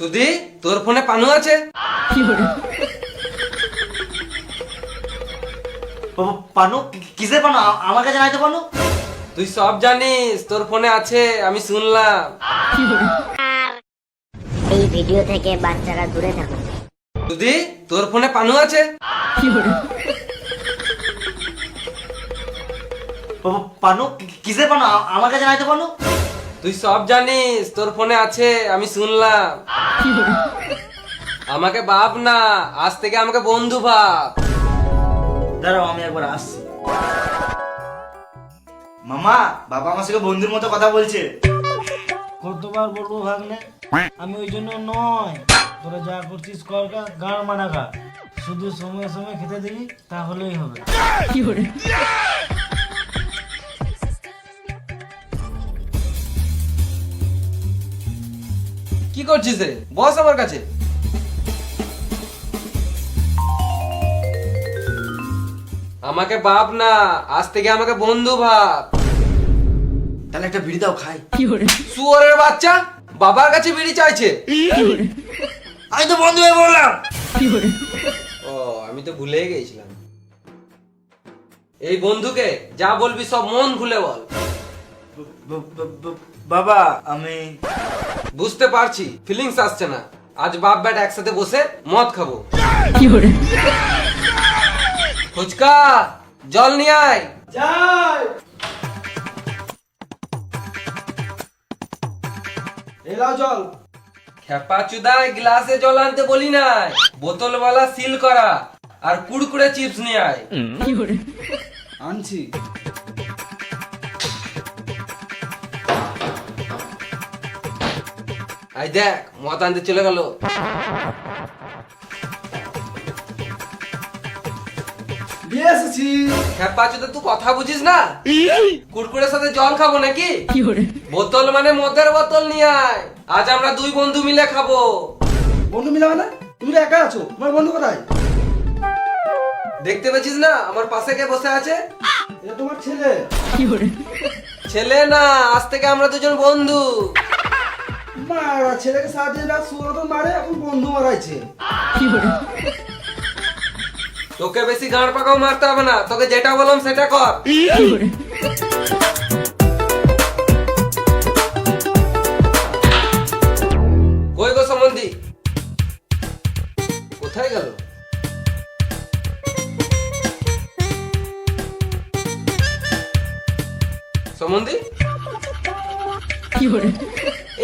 সুধি তোর ফোনে পানু আছে? পানু কিসে পানু? আমার কাছে নাই তো পানু? তুই সব জানিস তোর ফোনে আছে আমি শুনলাম। এই ভিডিও থেকে বাচ্চারা দূরে থাকুন সুধি তোর ফোনে পানু আছে? পানু কি- কিসের পানু? আমার কাছে নাই তো পানু? তুই সব জানিস তোর ফোনে আছে আমি শুনলাম। আমাকে বাপ না আজ থেকে আমাকে বন্ধু ভাব। দাঁড়াও আমি একবার আসছি। মামা বাবা আমার সঙ্গে বন্ধুর মতো কথা বলছে। কতবার বলব ভাগ্নে? আমি ওই জন্য নয়। তোরা যা করছিস কর গা গান মানা খা শুধু সময় সময় খেতে দিবি তাহলেই হবে। কি করছিস রে? বস আমার কাছে। আমাকে বাপ না আজ থেকে আমাকে বন্ধু ভাব। তাহলে একটা বিড়ি দাও খাই। শুয়োরের বাচ্চা? বাবার কাছে বিড়ি চাইছে। আমি তো বন্ধু হয়ে বললাম ও আমি তো ভুলেই গেছিলাম। এই বন্ধুকে যা বলবি সব মন খুলে বল। বাবা আমি বুঝতে পারছি ফিলিংস আসছে না। আজ বাপ ব্যাট একসাথে বসে মদ খাব। ফুচকা জল নিয়ে আয়। যাই। এলাও চুদায় গ্লাসে জল আনতে বলি নাই। বোতলওয়ালা সিল করা। আর কুড়কুড়ে চিপস নিয়ে আয়। আনছি। আই দেখ আনতে চলে গেল। দিয়ে এসেছি। খেপা চুদা তুই কথা বুঝিস না? কুড়কুড়ের সাথে জল খাব নাকি? বোতল মানে মদের বোতল নিয়ে আয়। আজ আমরা দুই বন্ধু মিলে খাব। বন্ধু মিলাবে না তুমি একা আছো তোমার বন্ধু কোথায়? দেখতে পেয়েছিস না? আমার পাশে কে বসে আছে? এটা তোমার ছেলে। ছেলে না আজ থেকে আমরা দুজন বন্ধু। মারা ছেলেকে সাহায্য না সুরত মারে এখন বন্ধু মারাইছে। তোকে বেশি গাঁড় পাকাও মারতে হবে না তোকে যেটা বললাম সেটা কর। কই গো সম্বন্ধী কোথায় গেল? সম্বন্ধী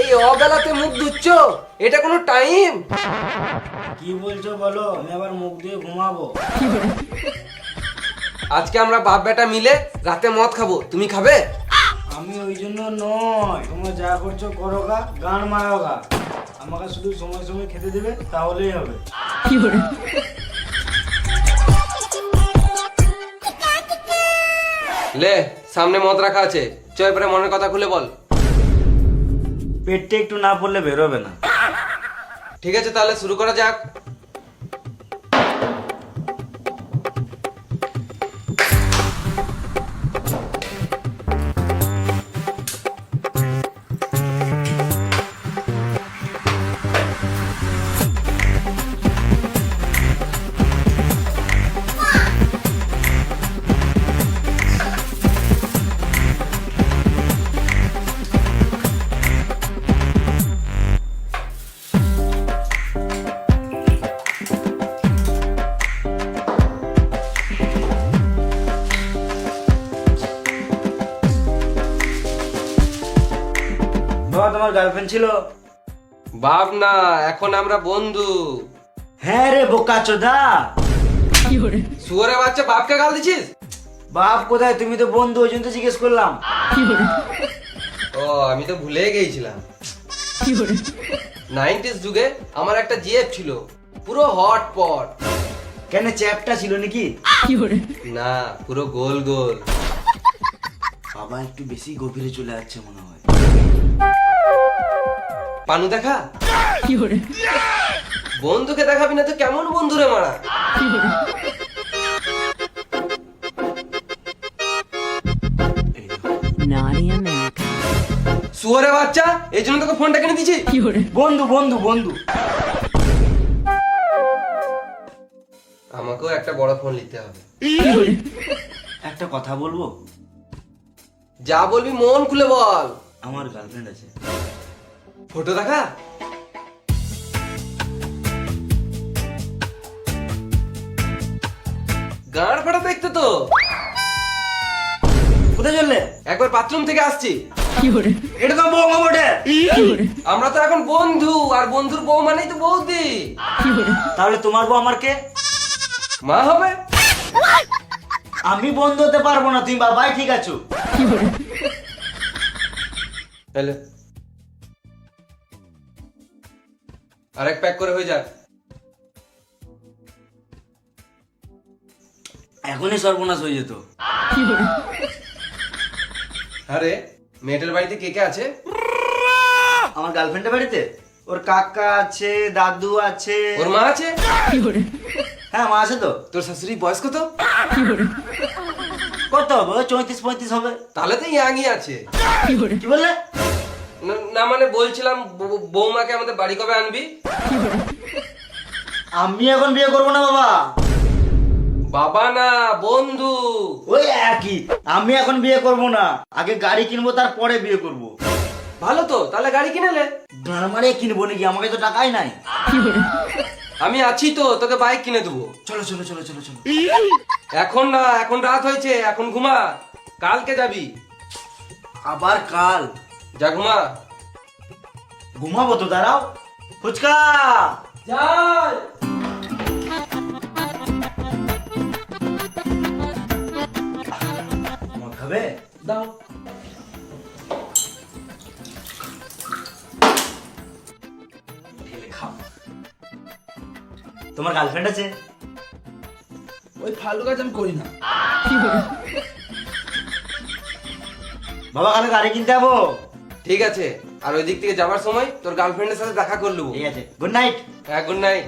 এই অবেলাতে মুখ ধুচ্ছ? এটা কোনো টাইম? কি বলছো বলো? আমি আবার মুখ দিয়ে ঘুমাবো। আজকে আমরা বাপ বেটা মিলে রাতে মদ খাব। তুমি খাবে? আমি ওই জন্য নয়। তোমরা যা করছ করো গা গান মারো গা। আমাকে শুধু সময় সময় খেতে দেবে তাহলেই হবে। লে সামনে মদ রাখা আছে। চ এবারে মনের কথা খুলে বল। পেটটা একটু না পড়লে বেরোবে না। ঠিক আছে তাহলে শুরু করা যাক। তোমার গার্লফ্রেন্ড ছিল? বাপ না এখন আমরা বন্ধু। হ্যাঁ রে বোকা চোদা। শুয়ারে বাচ্চা বাপকে গাল দিছিস? বাপ কোথায়? তুমি তো বন্ধু ওই জন্য তো জিজ্ঞেস করলাম। ও আমি তো ভুলে গেছিলাম। নাইনটিস যুগে আমার একটা জিএফ ছিল পুরো হট পট। কেন চ্যাপটা ছিল নাকি? না পুরো গোল গোল। বাবা একটু বেশি গভীরে চলে যাচ্ছে মনে হয়। পানু দেখা? বন্ধুকে দেখাবি না তো কেমন বন্ধু রে মারা. শুয়ারে বাচ্চা এই জন্য তোকে ফোনটা কিনে দিছি বন্ধু বন্ধু বন্ধু। আমাকেও একটা বড় ফোন নিতে হবে। একটা কথা বলব? যা বলবি মন খুলে বল। আমার গার্লফ্রেন্ড আছে। ফটো দেখা? গাঁড় ফাটা দেখতে তো। কোথায় চললে? একবার বাথরুম থেকে আসছি। এটা তো বৌমা বটে আমরা তো এখন বন্ধু আর বন্ধুর বউ মানেই তো বৌদি। তাহলে তোমার বউ আমার কে? মা হবে। আমি বন্ধু হতে পারব না তুমি বাবাই ঠিক আছো। তাহলে আরেক প্যাক করে হয়ে যাক এখনই সর্বনাশ হয়ে যেত। আরে মেয়েটার বাড়িতে কে কে আছে? আমার গার্লফ্রেন্ডের বাড়িতে? ওর কাকা আছে দাদু আছে। ওর মা আছে? হ্যাঁ মা আছে তো। তোর শাশুড়ি বয়স কত কত হবে? চৌত্রিশ পঁয়ত্রিশ হবে। তাহলে তো ইয়াংই আছে। কি বললে? না- মানে বলছিলাম বৌমাকে আমাদের বাড়ি কবে আনবি? আমি এখন বিয়ে করব না বাবা। বাবা না বন্ধু। ওই একই। আমি এখন বিয়ে করব না। আগে গাড়ি কিনবো তারপরে বিয়ে করব। ভালো তো তাহলে গাড়ি কিনেলে মারে কিনবো নাকি? আমাকে তো টাকাই নাই। আমি আছি তো তোকে বাইক কিনে দেবো। চলো চলো চলো চলো চলো। এখন না এখন রাত হয়েছে এখন ঘুমা। কালকে যাবি। আবার কাল। যা ঘুমা। ঘুমাবো তো দাঁড়াও। ফুচকা। যাই। খাবে? দাও। তোমার গার্লফ্রেন্ড আছে? ওই ফালতু কাজ আমি করি না। বাবা কালে গাড়ি কিনতে যাব? ঠিক আছে। আর ওই দিক থেকে যাবার সময় তোর গার্লফ্রেন্ডের সাথে দেখা করলু ঠিক আছে। গুড নাইট হ্যাঁ গুড নাইট